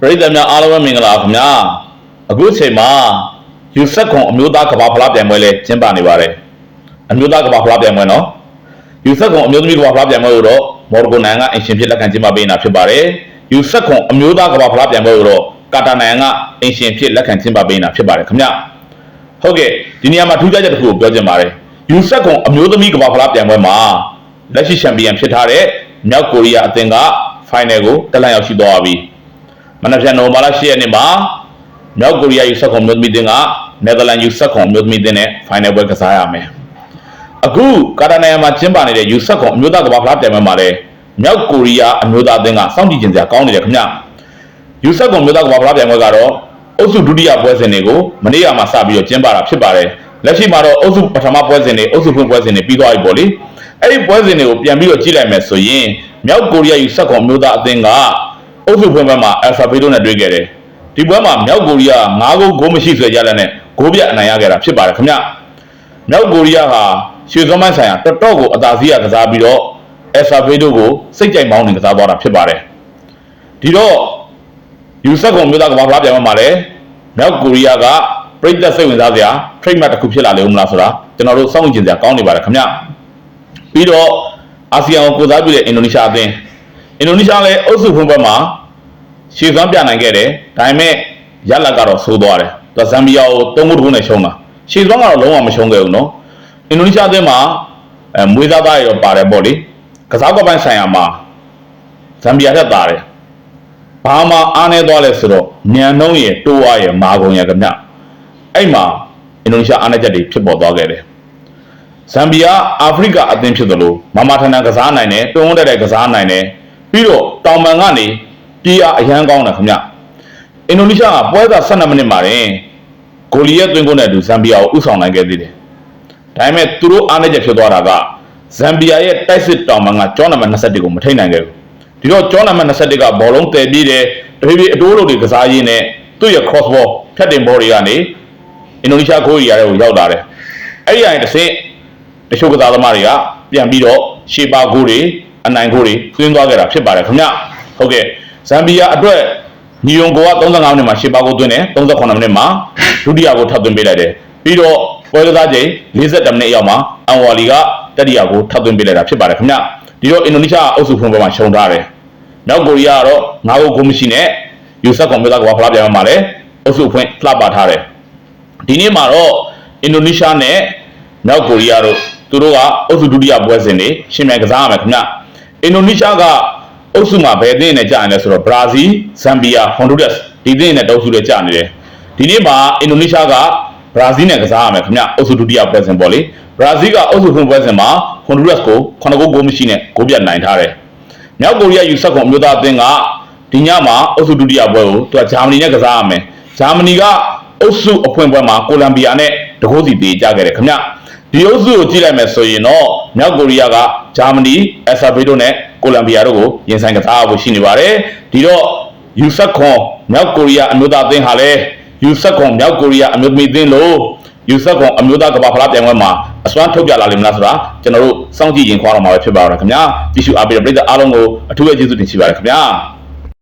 ပရိသတ်များအားလုံးပဲမင်္ဂလာပါခင်ဗျာအခုချိန်မှာယူဆက်ခွန်အမျိုးသားကဘာဖလားပြိုင်ပွဲလဲကျင်းပနေပါတယ်အမျိုးသားကဘာဖလားပြိုင်ပွဲနော်ယူဆက်ခွန်အမျိုးသမီးကဘာဖလားပြိုင်ပွဲကိုတော့မော်ရိုကိုနိုင်ငံကအင်ရှင်ဖြစ်လက်ခံကျင်းပပေးနေတာဖြစ်ပါတယ်ယူဆက်ခွန်အမျိုးသားကဘာဖလားပြိုင်ပွဲကိုတော့ကာတာနိုင်ငံကအင်ရှင်ဖြစ်လက်ခံကျင်းပပေးနေတာဖြစ်ပါတယ်ခင်ဗျာဟုတ်ကဲ့ဒီနေရာမှာထူးခြားချက်တစ်ခုကိုပြောချင်ပါတယ်ယူဆက်ခွန်အမျိုးသမီးကဘာဖလားပြိုင်ပွဲမှာလက်ရှိချန်ပီယံဖြစ်ထားတဲ့မြောက်ကိုရီးယားအသင်းကဖိုင်နယ်ကိုတက်လှမ်းရောက်ရှိသွားပါပြီ မနက်ဖြန်နိုဝင်ဘာလ10ရက်နေ့မှာမြောက်ကိုရီးယားယူဆက်ခွန်မျိုးသမီးတင်းကနယ်သာလန်ယူဆက်ခွန်မျိုးသမီးတင်းနဲ့ final ပွဲကစားရမယ်။အခုကာတာနိုင်ငံမှာကျင်းပနေတဲ့ယူဆက်ခွန်အမျိုးသားကမ္ဘာဖလားပြိုင်ပွဲမှာလည်းမြောက်ကိုရီးယားအမျိုးသားအသင်းကစောင့်ကြည့်ကြင်စရာကောင်းနေတယ်ခင်ဗျ။ယူဆက်ခွန်မျိုးသားကမ္ဘာဖလားပြိုင်ပွဲကတော့အုပ်စုဒုတိယပွဲစဉ်တွေကိုမနေ့ကမှစပြီးတော့ကျင်းပတာဖြစ်ပါတယ်။လက်ရှိမှာတော့အုပ်စုပထမပွဲစဉ်တွေအုပ်စုဖွင့်ပွဲစဉ်တွေပြီးသွားပြီပေါ့လေ။အဲ့ဒီပွဲစဉ်တွေကိုပြန်ပြီးတော့ကြည့်လိုက်မယ်ဆိုရင်မြောက်ကိုရီးယားယူဆက်ခွန်အမျိုးသားအသင်းက အုပ်စုဖွင့်ပွဲမှာအယ်ဖာဘေဒိုနဲ့တွေ့ခဲ့တယ်။ဒီပွဲမှာမြောက်ကိုရီးယား၅ဂိုးဂိုးမရှိဆွဲကြတဲ့နဲ့ဂိုးပြတ်အနိုင်ရခဲ့တာဖြစ်ပါတယ်ခင်ဗျ။မြောက်ကိုရီးယားဟာရွှေစောမိုင်းဆိုင်ရာတော်တော်ကိုအသာစီးရကစားပြီးတော့အယ်ဖာဘေဒိုကိုစိတ်ကြိုက်မောင်းနေကစားသွားတာဖြစ်ပါတယ်။ဒီတော့ယူဆက်ကွန်မျိုးသားကမ္ဘာဖလားပြိုင်ပွဲမှာလည်းမြောက်ကိုရီးယားကပြိသက်စိတ်ဝင်စားစရာ trade match တစ်ခုဖြစ်လာလေဦးမလားဆိုတာကျွန်တော်တို့စောင့်ကြည့်ကြစရာကောင်းနေပါတယ်ခင်ဗျ။ပြီးတော့အာဆီယံကိုကိုစားပြုတဲ့အင်ဒိုနီးရှားအသင်း အင်ဒိုနီးရှားလည်းအုပ်စုဖွင့်ပွဲမှာရှေ့စွမ်းပြနိုင်ခဲ့တယ်ဒါပေမဲ့ရလက်ကတော့ဆိုးသွားတယ်သူဇမ်ဘီယာကို၃ခုတခုနဲ့ရှုံးတာရှေ့စွမ်းကတော့လုံးဝမရှုံးခဲ့ဘူးနော်အင်ဒိုနီးရှားအသင်းမှာအဲမွေးသားသားရောပါတယ်ပေါ့လေကစားကွက်ပိုင်းဆိုင်ရာမှာဇမ်ဘီယာထက်သားတယ်ဘာမှအားနေသွားလဲဆိုတော့ညံနှုံးရတိုးဝါရမာကုန်ရခင်ဗျအဲ့မှာအင်ဒိုနီးရှားအားနည်းချက်တွေဖြစ်ပေါ်သွားခဲ့တယ်ဇမ်ဘီယာအာဖရိကအသင်းဖြစ်တယ်လို့မမထန်ထန်ကစားနိုင်တယ်တွန်းတက်တဲ့ကစားနိုင်တယ် ပြီးတော့တောင်ပန်ကနေပြေးအားအရန်ကောင်းတယ်ခင်ဗျအင်ဒိုနီးရှားကပွဲစား12မိနစ်မှာတင်ဂိုလီရဲ့သွင်းကိုနဲ့အတူဇမ်ဘီယာကိုဥဆောင်နိုင်ခဲ့သေးတယ်ဒါပေမဲ့သူတို့အားနည်းချက်ဖြစ်သွားတာကဇမ်ဘီယာရဲ့တိုက်စစ်တောင်မှန်ကကျောနံပါတ်21ကိုမထိနိုင်ခဲ့ဘူးဒီတော့ကျောနံပါတ်21ကဘောလုံးတည်ပြီးတယ်တဖြည်းဖြည်းအတိုးလုံးတွေကစားရင်းနဲ့သူ့ရဲ့ cross ball ဖြတ်တင်ဘောတွေကနေအင်ဒိုနီးရှားခိုးရီယာတွေကိုရောက်လာတယ်အဲ့ဒီအရင်တစ်ဆင့်တချို့ကစားသမားတွေကပြန်ပြီးတော့ရှေးပါဂိုးတွေ အနိုင်ဂိုးတွေသွင်းသွားခဲ့တာဖြစ်ပါတယ်ခင်ဗျဟုတ်ကဲ့ဇမ်ဘီယာအတွက်ညီယုံကိုက35မိနစ်မှာရှေ့ပါကိုသွင်းတယ်38မိနစ်မှာဒုတိယကိုထပ်သွင်းပေးလိုက်တယ်ပြီးတော့ပွဲကစားချိန်42မိနစ်ရောက်မှာအန်ဝါလီကတတိယကိုထပ်သွင်းပေးလိုက်တာဖြစ်ပါတယ်ခင်ဗျဒီတော့အင်ဒိုနီးရှားအုပ်စုဖွင့်ပွဲမှာရှုံထားတယ်မြောက်ကိုရီးယားကတော့9ဂိုးဂိုးမရှိနဲ့ယူဆက်ကွန်ပျူတာကဘာဖလားပြန်မှာလဲအုပ်စုဖွင့်လှပထားတယ်ဒီနေ့မှာတော့အင်ဒိုနီးရှားနဲ့မြောက်ကိုရီးယားတို့သူတို့ကအုပ်စုဒုတိယပွဲစဉ်တွေရှင်မြန်ကစားရမယ်ခင်ဗျ အင်ဒိုနီးရှားကအုပ်စုမှာဘယ်အသင်းနဲ့ကြာနေလဲဆိုတော့ဘရာဇီးဇမ်ဘီယာဟွန်ဒူရက်စ်ဒီအသင်းနဲ့တောက်စုတွေကြာနေတယ်ဒီနေ့မှာအင်ဒိုနီးရှားကဘရာဇီးနဲ့ကစားရမယ်ခင်ဗျအုပ်စုဒုတိယပွဲစဉ်ပေါ့လေဘရာဇီးကအုပ်စုဖွင့်ပွဲစဉ်မှာဟွန်ဒူရက်စ်ကို9ဂိုးဂိုးမရှိနဲ့ဂိုးပြတ်နိုင်ထားတယ်မြောက်ကိုရီးယားယူဆက်ကွန်အမျိုးသားအသင်းကဒီညမှာအုပ်စုဒုတိယပွဲကိုသူကဂျာမနီနဲ့ကစားရမယ်ဂျာမနီကအုပ်စုအဖွင့်ပွဲမှာကိုလံဘီယာနဲ့တကိုးစီပေးကြခဲ့တယ်ခင်ဗျ ဒီအုပ်စုကိုကြည့်လိုက်မယ်ဆိုရင်တော့မြောက်ကိုရီးယားကဂျာမနီအက်ဆာဘေဒိုနဲ့ကိုလံဘီယာတို့ကိုရင်ဆိုင်ကစားဖို့ရှိနေပါတယ်ဒီတော့ယူဆက်ခွန်မြောက်ကိုရီးယားအမျိုးသားအသင်းဟာလည်းယူဆက်ခွန်မြောက်ကိုရီးယားအမျိုးသမီးအသင်းလို့ယူဆက်ခွန်အမျိုးသားကမ္ဘာဖလားပြိုင်ပွဲမှာအစွမ်းထုတ်ပြလာလိမ့်မလားဆိုတာကျွန်တော်တို့စောင့်ကြည့်ရင်ခွာတော့မှာပဲဖြစ်ပါတော့ခင်ဗျာကြည့်ရှုအားပေးတဲ့ပရိသတ်အားလုံးကိုအထူးပဲကျေးဇူးတင်ရှိပါတယ်ခင်ဗျာ